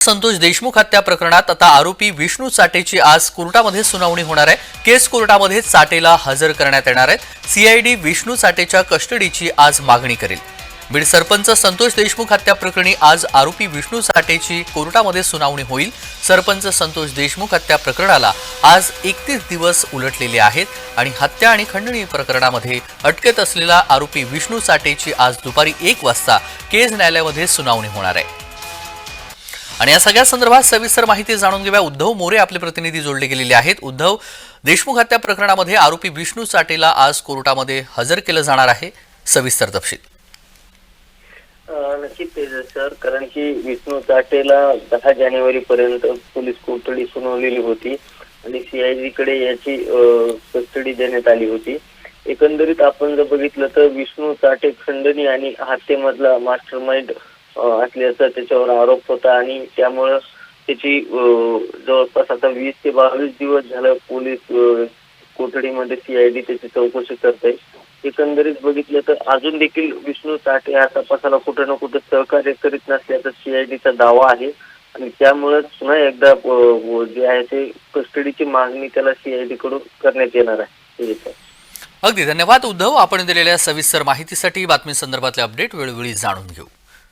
संतोष देशमुख हत्या प्रकरणात आता आरोपी विष्णू चाटेची आज कोर्टामध्ये सुनावणी होणार आहे. केस कोर्टामध्ये चाटेला हजर करण्यात येणार आहेत. सीआयडी विष्णू चाटेच्या कस्टडीची आज मागणी करेल. बीड सरपंच संतोष देशमुख हत्या प्रकरणी आज आरोपी विष्णू चाटेची कोर्टामध्ये सुनावणी होईल. सरपंच संतोष देशमुख हत्या प्रकरणाला आज एकतीस दिवस उलटलेले आहेत आणि हत्या आणि खंडणी प्रकरणामध्ये अटकेत असलेला आरोपी विष्णू चाटेची आज दुपारी एक वाजता केज न्यायालयामध्ये सुनावणी होणार आहे. आणि या सगळ्या संदर्भात सविस्तर माहिती जाणून घेऊया. उद्धव मोरे आपले प्रतिनिधी जोडले गेलेले आहेत. उद्धव देशमुख हत्या प्रकरणामध्ये आरोपी विष्णू चाटेला आज कोर्टामध्ये हजर केलं जाणार आहे. सविस्तर तपशील. नक्कीच सर कारण की विष्णू चाटेला दहा जानेवारी पर्यंत पोलीस कोठडी सुनावलेली होती आणि सीआयजी कडे याची कस्टडी देण्यात आली होती. एकंदरीत आपण जर बघितलं तर विष्णू चाटे खंडणी आणि हत्येमधला मास्टर माइंड असल्याचा त्याच्यावर आरोप होता आणि त्यामुळं त्याची जवळपास आता वीस ते बावीस दिवस झालं पोलीस कोठडीमध्ये सीआयडी त्याची चौकशी करते एकंदरीत बघितलं तर अजून देखील विष्णू साठे हा तपासाला कुठं ना कुठं सहकार्य करीत नसल्याचा सीआयडीचा दावा आहे. आणि त्यामुळे पुन्हा एकदा जे आहे ते कस्टडीची मागणी त्याला सीआयडी कडून करण्यात येणार आहे. अगदी धन्यवाद उद्धव. आपण दिलेल्या सविस्तर माहितीसाठी बातमी संदर्भातले अपडेट वेळोवेळी जाणून घेऊ.